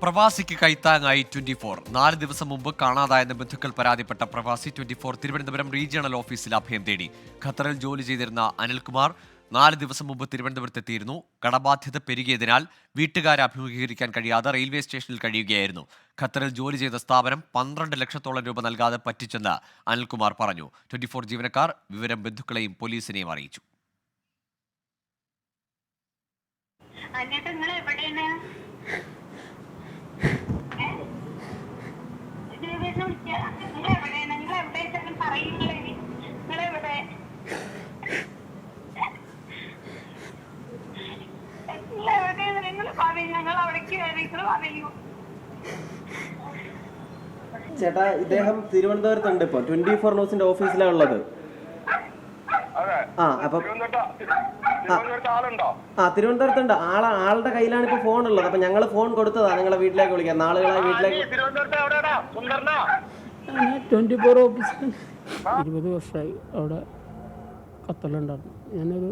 പ്രവാസിക്ക് കൈത്താങ്ങായി twenty four. നാല് ദിവസം മുമ്പ് കാണാതായെന്ന് ബന്ധുക്കൾ പരാതിപ്പെട്ട പ്രവാസി ട്വന്റി ഫോർ തിരുവനന്തപുരം റീജിയണൽ ഓഫീസിൽ അഭയം തേടി. ഖത്തറിൽ ജോലി ചെയ്തിരുന്ന അനിൽകുമാർ നാല് ദിവസം മുമ്പ് തിരുവനന്തപുരത്തെത്തിയിരുന്നു. കടബാധ്യത പെരുകിയതിനാൽ വീട്ടുകാരെ അഭിമുഖീകരിക്കാൻ കഴിയാതെ റെയിൽവേ സ്റ്റേഷനിൽ കഴിയുകയായിരുന്നു. ഖത്തറിൽ ജോലി ചെയ്ത സ്ഥാപനം പന്ത്രണ്ട് ലക്ഷത്തോളം രൂപ നൽകാതെ പറ്റിച്ചെന്ന് അനിൽകുമാർ പറഞ്ഞു. ട്വന്റി ഫോർ ജീവനക്കാർ വിവരം ബന്ധുക്കളെയും പോലീസിനെയും അറിയിച്ചു. എന്നിട്ട് നിങ്ങൾ എവിടെയാണ് ഞങ്ങൾ പറയൂ. ചേട്ടാ ഇദ്ദേഹം തിരുവനന്തപുരത്തുണ്ട് ഇപ്പൊ. ട്വന്റി ഫോർ ന്യൂസിന്റെ ഓഫീസിലാണ് ഉള്ളത്. അതെ. ആ അപ്പൊ ആ തിരുവനന്തപുരത്തുണ്ട്. ആളെ ആളുടെ കയ്യിലാണ് ഇപ്പൊ ഫോൺ ഉള്ളത്. അപ്പൊ ഞങ്ങൾ ഫോൺ കൊടുത്തതാ. നിങ്ങളെ വീട്ടിലേക്ക് വിളിക്കാം. നാളുകളായി വീട്ടിലേക്ക് ട്വന്റി ഫോർ ഓഫീസിൽ ഇരുപത് വർഷമായി അവിടെ ഖത്തറിലുണ്ടായിരുന്നു ഞാനൊരു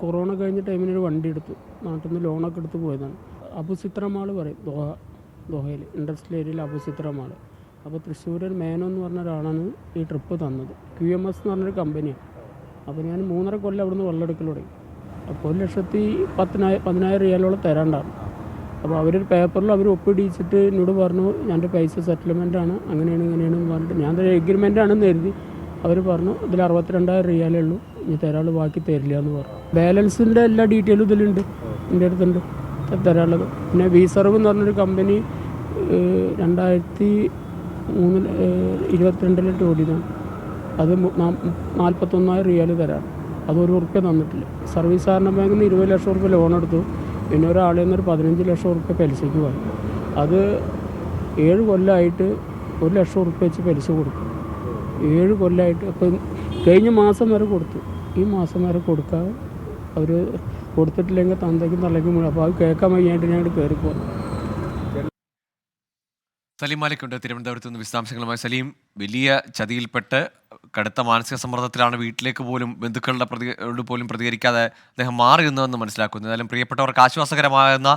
കൊറോണ കഴിഞ്ഞ ടൈമിനൊരു ഒരു വണ്ടി എടുത്തു. നാട്ടിൽ നിന്ന് ലോണൊക്കെ എടുത്ത് പോയതാണ്. അബുസിത്ര മാൾ പറയും ദോഹ ദോഹയിൽ ഇൻഡസ്ട്രിയൽ ഏരിയയിൽ അബുസിത്രമാൾ അപ്പോൾ തൃശ്ശൂരിൽ മേനോ എന്ന് പറഞ്ഞ ഒരാളാണ് ഈ ട്രിപ്പ് തന്നത്. ക്യു എം എസ് എന്ന് പറഞ്ഞൊരു കമ്പനിയാണ്. അപ്പോൾ ഞാൻ മൂന്നര കൊല്ലം അവിടുന്ന് വെള്ളമെടുക്കൽ തുടങ്ങി. അപ്പോൾ ഒരു ലക്ഷത്തി പത്തിനായിരം പതിനായിരം റിയാലോളം തരാണ്ടാണ്. അപ്പോൾ അവരൊരു പേപ്പറിൽ അവർ ഒപ്പിടിച്ചിട്ട് എന്നോട് പറഞ്ഞു എന്റെ പൈസ സെറ്റിൽമെന്റ് ആണ് അങ്ങനെയാണ് ഇങ്ങനെയാണെന്ന് പറഞ്ഞിട്ട് ഞാൻ എഗ്രിമെന്റ് ആണെന്ന് എഴുതി അവർ പറഞ്ഞു ഇതിൽ അറുപത്തിരണ്ടായിരം റിയാലേ ഉള്ളൂ ഇനി തരാൾ ബാക്കി തരില്ല എന്ന് പറഞ്ഞു. ബാലൻസിന്റെ എല്ലാ ഡീറ്റെയിലും ഇതിലുണ്ട് എന്റെ അടുത്തുണ്ട്. തരാനുള്ളത്. പിന്നെ വി സർവ് എന്ന് പറഞ്ഞൊരു കമ്പനി രണ്ടായിരത്തി മൂന്നിൽ ഇരുപത്തിരണ്ടിലെ ഓടിയതാണ് അത് നാൽപ്പത്തൊന്നായിരം റിയാൽ തരാം. അത് ഒരു ഉറുപ്പ്യ തന്നിട്ടില്ല. സർവീസ് സഹകരണ ബാങ്കിൽ നിന്ന് ഇരുപത് ലക്ഷം റുപ്യ ലോൺ എടുത്തു. പിന്നെ ഒരാളിൽ നിന്നൊരു പതിനഞ്ച് ലക്ഷം റുപ്യ പലിശയ്ക്ക് വാങ്ങി അത് ഏഴ് കൊല്ലമായിട്ട് ഒരു ലക്ഷം റുപ്യ വെച്ച് പലിശ കൊടുക്കും ഏഴ് കൊല്ലമായിട്ട് അപ്പം കഴിഞ്ഞ മാസം വരെ കൊടുത്തു. ഈ മാസം വരെ കൊടുക്കാതെ അവർ കൊടുത്തിട്ടില്ലെങ്കിൽ തന്തയ്ക്കും തള്ളയ്ക്കും വീഴും അപ്പോൾ അത് കേൾക്കാൻ വയ്യായിട്ട് ഞാൻ കയറി പോകുന്നു സലീം മാലിക്കുണ്ട്. തിരുവനന്തപുരത്ത് നിന്ന് വിശദാംശങ്ങളുമായി സലീം. വലിയ ചതിയിൽപ്പെട്ട് കടുത്ത മാനസിക സമ്മർദ്ദത്തിലാണ് വീട്ടിലേക്ക് പോലും ബന്ധുക്കളുടെ പ്രതി പോലും പ്രതികരിക്കാതെ അദ്ദേഹം മാറി നിന്നതെന്ന് മനസ്സിലാക്കുന്നു. എന്നാലും പ്രിയപ്പെട്ടവർക്ക് ആശ്വാസകരമാകുന്ന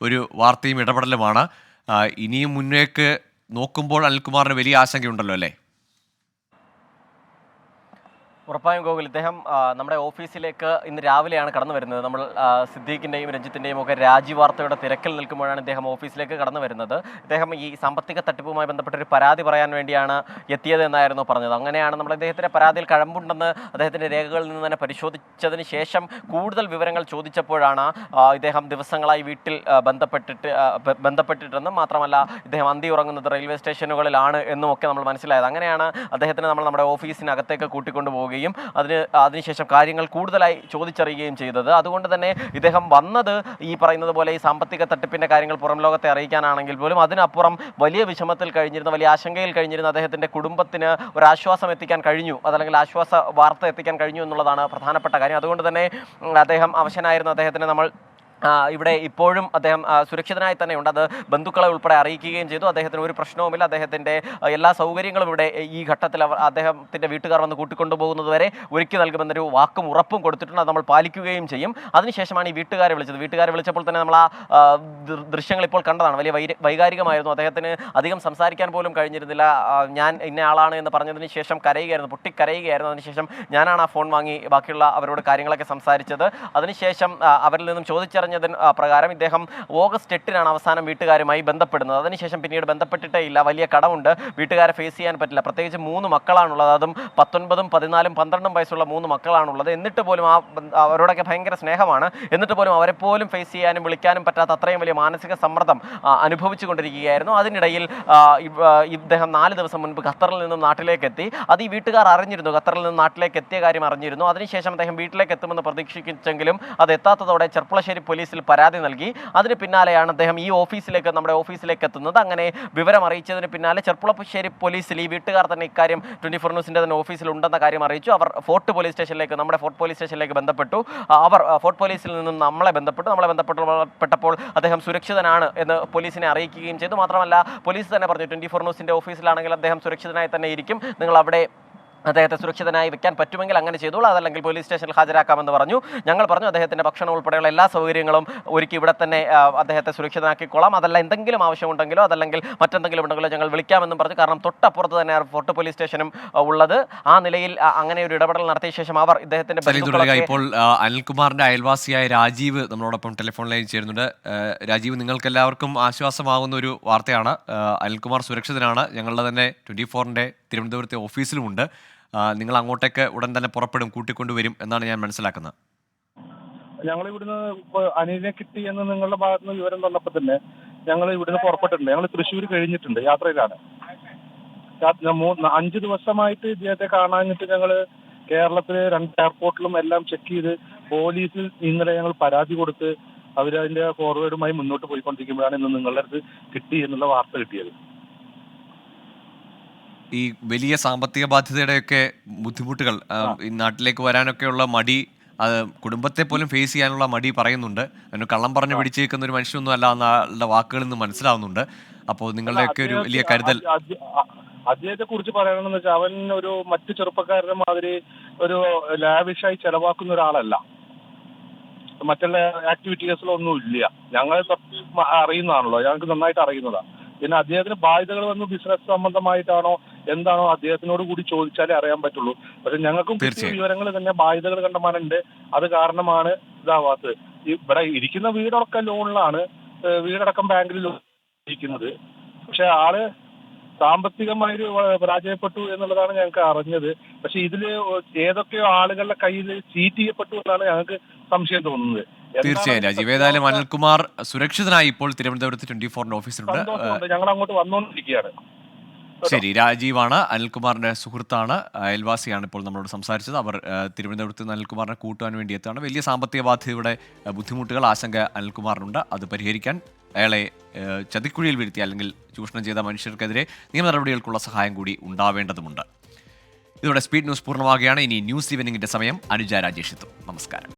ഒരു വാർത്തയും ഇടപെടലുമാണ്. ഇനിയും മുന്നേക്ക് നോക്കുമ്പോൾ അനിൽകുമാറിന് വലിയ ആശങ്കയുണ്ടല്ലോ അല്ലേ? ഉറപ്പായും ഗോകുൽ ഇദ്ദേഹം നമ്മുടെ ഓഫീസിലേക്ക് ഇന്ന് രാവിലെയാണ് കടന്നു വരുന്നത്. നമ്മൾ സിദ്ദീഖിന്റെയും രഞ്ജിത്തിന്റെയും ഒക്കെ രാജി വാർത്തയുടെ തിരക്കിൽ നിൽക്കുമ്പോഴാണ് ഇദ്ദേഹം ഓഫീസിലേക്ക് കടന്നു വരുന്നത്. ഇദ്ദേഹം ഈ സാമ്പത്തിക തട്ടിപ്പുമായി ബന്ധപ്പെട്ട ഒരു പരാതി പറയാൻ വേണ്ടിയാണ് എത്തിയത് എന്നായിരുന്നു പറഞ്ഞത്. അങ്ങനെയാണ് നമ്മൾ ഇദ്ദേഹത്തിന്റെ പരാതിയിൽ കഴമ്പുണ്ടെന്ന് അദ്ദേഹത്തിന്റെ രേഖകളിൽ നിന്ന് തന്നെ പരിശോധിച്ചതിന് ശേഷം കൂടുതൽ വിവരങ്ങൾ ചോദിച്ചപ്പോഴാണ് ഇദ്ദേഹം ദിവസങ്ങളായി വീട്ടിൽ ബന്ധപ്പെട്ടിട്ട് ബന്ധപ്പെട്ടിട്ടെന്നും മാത്രമല്ല ഇദ്ദേഹം അന്തി ഉറങ്ങുന്നത് റെയിൽവേ സ്റ്റേഷനുകളിലാണ് എന്നും ഒക്കെ നമ്മൾ മനസ്സിലായത്. അങ്ങനെയാണ് അദ്ദേഹത്തിന് നമ്മൾ നമ്മുടെ ഓഫീസിനകത്തേക്ക് കൂട്ടിക്കൊണ്ടു പോവുകയും അതിന് അതിനുശേഷം കാര്യങ്ങൾ കൂടുതലായി ചോദിച്ചറിയുകയും ചെയ്തത്. അതുകൊണ്ട് തന്നെ ഇദ്ദേഹം വന്നത് ഈ പറയുന്നത് പോലെ ഈ സാമ്പത്തിക തട്ടിപ്പിന്റെ കാര്യങ്ങൾ പുറം ലോകത്തെ അറിയിക്കാനാണെങ്കിൽ പോലും അതിനപ്പുറം വലിയ വിഷമത്തിൽ കഴിഞ്ഞിരുന്ന വലിയ ആശങ്കയിൽ കഴിഞ്ഞിരുന്ന അദ്ദേഹത്തിന്റെ കുടുംബത്തിന് ഒരു ആശ്വാസം എത്തിക്കാൻ കഴിഞ്ഞു. അതല്ലെങ്കിൽ ആശ്വാസ വാർത്ത എത്തിക്കാൻ കഴിഞ്ഞു എന്നുള്ളതാണ് പ്രധാനപ്പെട്ട കാര്യം. അതുകൊണ്ട് തന്നെ അദ്ദേഹം അവശനായിരുന്ന അദ്ദേഹത്തിന് നമ്മൾ ഇവിടെ ഇപ്പോഴും അദ്ദേഹം സുരക്ഷിതനായി തന്നെ ഉണ്ട്. അത് ബന്ധുക്കളെ ഉൾപ്പെടെ അറിയിക്കുകയും ചെയ്തു. അദ്ദേഹത്തിന് ഒരു പ്രശ്നവുമില്ല. അദ്ദേഹത്തിന്റെ എല്ലാ സൗകര്യങ്ങളും ഇവിടെ ഈ ഘട്ടത്തിൽ അവർ അദ്ദേഹത്തിന്റെ വീട്ടുകാർ വന്ന് കൂട്ടിക്കൊണ്ടുപോകുന്നത് വരെ ഒരുക്കി നൽകുമെന്നൊരു വാക്കും ഉറപ്പും കൊടുത്തിട്ടുണ്ട്. അത് നമ്മൾ പാലിക്കുകയും ചെയ്യും. അതിനുശേഷമാണ് ഈ വീട്ടുകാരെ വിളിച്ചത്. വീട്ടുകാരെ വിളിച്ചപ്പോൾ തന്നെ നമ്മൾ ആ ദൃശ്യങ്ങൾ ഇപ്പോൾ കണ്ടതാണ്. വലിയ വൈകാരികമായിരുന്നു. അദ്ദേഹത്തിന് അധികം സംസാരിക്കാൻ പോലും കഴിഞ്ഞിരുന്നില്ല. ഞാൻ ഇന്ന ആളാണ് എന്ന് പറഞ്ഞതിന് ശേഷം കരയുകയായിരുന്നു. പൊട്ടിക്കരയുകയായിരുന്നു. അതിനുശേഷം ഞാനാണ് ആ ഫോൺ വാങ്ങി ബാക്കിയുള്ള അവരോട് കാര്യങ്ങളൊക്കെ സംസാരിച്ചത്. അതിനുശേഷം അവരിൽ നിന്നും ചോദിച്ചറിഞ്ഞതിന് ആ, പ്രകാരം ഇദ്ദേഹം ഓഗസ്റ്റ് എട്ടിനാണ് അവസാനം വീട്ടുകാരുമായി ബന്ധപ്പെടുന്നത്. അതിനുശേഷം പിന്നീട് ബന്ധപ്പെട്ടിട്ടേ ഇല്ല. വലിയ കടമുണ്ട്. വീട്ടുകാരെ ഫേസ് ചെയ്യാൻ പറ്റില്ല. പ്രത്യേകിച്ച് മൂന്ന് മക്കളാണുള്ളത്. അതും പത്തൊൻപതും പതിനാലും പന്ത്രണ്ടും വയസ്സുള്ള മൂന്ന് മക്കളാണുള്ളത്. എന്നിട്ട് പോലും ആ അവരോടൊക്കെ ഭയങ്കര സ്നേഹമാണ്. എന്നിട്ട് പോലും അവരെ പോലും ഫേസ് ചെയ്യാനും വിളിക്കാനും പറ്റാത്ത അത്രയും വലിയ മാനസിക സമ്മർദ്ദം അനുഭവിച്ചുകൊണ്ടിരിക്കുകയായിരുന്നു. അതിനിടയിൽ ഇദ്ദേഹം നാല് ദിവസം മുൻപ് ഖത്തറിൽ നിന്നും നാട്ടിലേക്ക് എത്തി അത് ഈ വീട്ടുകാർ അറിഞ്ഞിരുന്നു. ഖത്തറിൽ നിന്നും നാട്ടിലേക്ക് എത്തിയ കാര്യം അറിഞ്ഞിരുന്നു. അതിനുശേഷം അദ്ദേഹം വീട്ടിലേക്ക് എത്തുമെന്ന് പ്രതീക്ഷിച്ചെങ്കിലും അത് എത്താത്തതോടെ ചെർപ്പളശ്ശേരി പോലീസിൽ പരാതി നൽകി. അതിന് പിന്നാലെയാണ് അദ്ദേഹം ഈ ഓഫീസിലേക്ക് നമ്മുടെ ഓഫീസിലേക്ക് എത്തുന്നത്. അങ്ങനെ വിവരം അറിയിച്ചതിന് പിന്നാലെ ചെർപ്പളശ്ശേരി പോലീസിൽ ഈ വീട്ടുകാർ തന്നെ ഇക്കാര്യം ട്വന്റി ഫോർ ന്യൂസിന്റെ തന്നെ ഓഫീസിൽ ഉണ്ടെന്ന കാര്യം അറിയിച്ചു. അവർ ഫോർട്ട് പോലീസ് സ്റ്റേഷനിലേക്ക് നമ്മുടെ ഫോർട്ട് പോലീസ് സ്റ്റേഷനിലേക്ക് ബന്ധപ്പെട്ടു. അവർ ഫോർട്ട് പോലീസിൽ നിന്നും നമ്മളെ ബന്ധപ്പെട്ടു. നമ്മളെ ബന്ധപ്പെട്ടപ്പോൾ അദ്ദേഹം സുരക്ഷിതനാണ് എന്ന് പോലീസിനെ അറിയിക്കുകയും ചെയ്തു. മാത്രമല്ല പോലീസ് തന്നെ പറഞ്ഞു ട്വന്റി ഫോർ ന്യൂസിന്റെ ഓഫീസിലാണെങ്കിൽ അദ്ദേഹം സുരക്ഷിതനായി തന്നെ ഇരിക്കും. നിങ്ങൾ അവിടെ അദ്ദേഹത്തെ സുരക്ഷിതനായി വെക്കാൻ പറ്റുമെങ്കിൽ അങ്ങനെ ചെയ്തോളൂ. അതല്ലെങ്കിൽ പോലീസ് സ്റ്റേഷനിൽ ഹാജരാക്കാമെന്ന് പറഞ്ഞു. ഞങ്ങൾ പറഞ്ഞു അദ്ദേഹത്തിന്റെ ഭക്ഷണം ഉൾപ്പെടെയുള്ള എല്ലാ സൗകര്യങ്ങളും ഒരുക്കി ഇവിടെ തന്നെ അദ്ദേഹത്തെ സുരക്ഷിതനാക്കിക്കൊള്ളാം. അതല്ല എന്തെങ്കിലും ആവശ്യമുണ്ടെങ്കിലോ അതല്ലെങ്കിൽ മറ്റെന്തെങ്കിലും ഉണ്ടെങ്കിലോ ഞങ്ങൾ വിളിക്കാമെന്നും പറഞ്ഞു. കാരണം തൊട്ടപ്പുറത്ത് തന്നെ ഫോർട്ട് പോലീസ് സ്റ്റേഷനും ഉള്ളത്. ആ നിലയിൽ അങ്ങനെ ഒരു ഇടപെടൽ നടത്തിയ ശേഷം അവർ ഇദ്ദേഹത്തിന്റെ ഇപ്പോൾ അനിൽകുമാറിന്റെ അയൽവാസിയായ രാജീവ് നമ്മളോടൊപ്പം ടെലിഫോൺ ലൈൻ ചേരുന്നുണ്ട് രാജീവ് നിങ്ങൾക്ക് എല്ലാവർക്കും ആശ്വാസമാകുന്ന ഒരു വാർത്തയാണ്. അനിൽകുമാർ സുരക്ഷിതനാണ്. ഞങ്ങളുടെ തന്നെ ട്വന്റി ഫോറിന്റെ തിരുവനന്തപുരത്തെ ഓഫീസിലുമുണ്ട്. നിങ്ങൾ അങ്ങോട്ടേക്ക് ഉടൻ തന്നെ പുറപ്പെടും കൂട്ടിക്കൊണ്ടുവരും എന്നാണ് ഞാൻ മനസ്സിലാക്കുന്നത്. ഞങ്ങൾ ഇവിടുന്ന് അനിലിനെ കിട്ടി എന്ന് നിങ്ങളുടെ ഭാഗത്ത് നിന്ന് വിവരം തന്നപ്പോ തന്നെ ഞങ്ങൾ ഇവിടുന്ന് പുറപ്പെട്ടിട്ടുണ്ട്. ഞങ്ങൾ തൃശ്ശൂർ കഴിഞ്ഞിട്ടുണ്ട് യാത്രയിലാണ്. അഞ്ച് ദിവസമായിട്ട് ഇദ്ദേഹത്തെ കാണാഞ്ഞിട്ട് ഞങ്ങൾ കേരളത്തിലെ രണ്ട് എയർപോർട്ടിലും എല്ലാം ചെക്ക് ചെയ്ത് പോലീസിൽ ഇന്നലെ ഞങ്ങൾ പരാതി കൊടുത്ത് അവരതിന്റെ ഫോർവേഡുമായി മുന്നോട്ട് പോയിക്കൊണ്ടിരിക്കുമ്പോഴാണ് ഇന്ന് നിങ്ങളുടെ അടുത്ത് കിട്ടി എന്നുള്ള വാർത്ത കിട്ടിയത്. ഈ വലിയ സാമ്പത്തിക ബാധ്യതയുടെയൊക്കെ ബുദ്ധിമുട്ടുകൾ ഈ നാട്ടിലേക്ക് വരാനൊക്കെയുള്ള മടി അത് കുടുംബത്തെ പോലും ഫേസ് ചെയ്യാനുള്ള മടി പറയുന്നുണ്ട്. അതിന് കള്ളം പറഞ്ഞു പിടിച്ചേക്കുന്ന ഒരു മനുഷ്യനൊന്നും അല്ല എന്ന ആളുടെ വാക്കുകളിൽ നിന്ന് മനസ്സിലാവുന്നുണ്ട്. അപ്പോൾ നിങ്ങളുടെയൊക്കെ ഒരു വലിയ കരുതൽ. അദ്ദേഹത്തെ കുറിച്ച് പറയണമെന്ന് വെച്ചാൽ അവൻ ഒരു മറ്റു ചെറുപ്പക്കാരുടെ മാതിരി ഒരു ലാവിഷായി ചെലവാക്കുന്ന ഒരാളല്ല. മറ്റുള്ള ആക്ടിവിറ്റീസിലൊന്നും ഇല്ല ഞങ്ങൾ അറിയുന്നതാണല്ലോ. ഞങ്ങൾക്ക് നന്നായിട്ട് അറിയുന്നതാണ് പിന്നെ അദ്ദേഹത്തിന് ബാധ്യതകൾ വന്ന് ബിസിനസ് സംബന്ധമായിട്ടാണോ എന്താണോ അദ്ദേഹത്തിനോട് കൂടി ചോദിച്ചാലേ അറിയാൻ പറ്റുള്ളൂ. പക്ഷെ ഞങ്ങൾക്കും കിട്ടിയ വിവരങ്ങൾ തന്നെ ബാധ്യതകൾ കണ്ടമാനുണ്ട് അത് കാരണമാണ് ഇതാവാത്തത്. ഇവിടെ ഇരിക്കുന്ന വീടടക്കം ലോണിലാണ് വീടടക്കം ബാങ്കിൽ ഇരിക്കുന്നത്. പക്ഷെ ആൾ സാമ്പത്തികമായി പരാജയപ്പെട്ടു എന്നുള്ളതാണ് ഞങ്ങൾക്ക് അറിഞ്ഞത്. പക്ഷെ ഇതിൽ ഏതൊക്കെയോ ആളുകളുടെ കയ്യിൽ ചീറ്റ് ചെയ്യപ്പെട്ടു എന്നാണ് ഞങ്ങൾക്ക് സംശയം തോന്നുന്നത്. തീർച്ചയായും. രാജീവ് ഏതായാലും അനിൽകുമാർ സുരക്ഷിതനായി ഇപ്പോൾ തിരുവനന്തപുരത്ത് ട്വന്റി ഫോറിന്റെ ഓഫീസിലുണ്ട്. ഞങ്ങൾ അങ്ങോട്ട് വന്നുകൊണ്ടിരിക്കുകയാണ്. ശരി രാജീവാണ് അനിൽകുമാറിന്റെ സുഹൃത്താണ്. അയൽവാസിയാണ് ഇപ്പോൾ നമ്മളോട് സംസാരിച്ചത്. അവർ തിരുവനന്തപുരത്ത് നിന്ന് അനിൽകുമാറിനെ കൂട്ടുവാൻ വേണ്ടി എത്താണ് വലിയ സാമ്പത്തിക ബാധ്യതയുടെ ബുദ്ധിമുട്ടുകൾ ആശങ്ക അനിൽകുമാറിനുണ്ട്. അത് പരിഹരിക്കാൻ അയാളെ ചതിക്കുഴിയിൽ വീഴ്ത്തി അല്ലെങ്കിൽ ചൂഷണം ചെയ്ത മനുഷ്യർക്കെതിരെ നിയമ നടപടികൾക്കുള്ള സഹായം കൂടി ഉണ്ടാവേണ്ടതുണ്ട് ഇതോടെ സ്പീഡ് ന്യൂസ് പൂർണമാകുകയാണ് ഇനി ന്യൂസ് ഈവനിങ്ങിന്റെ സമയം. അനുജ രാജേഷ് എത്തും. നമസ്കാരം.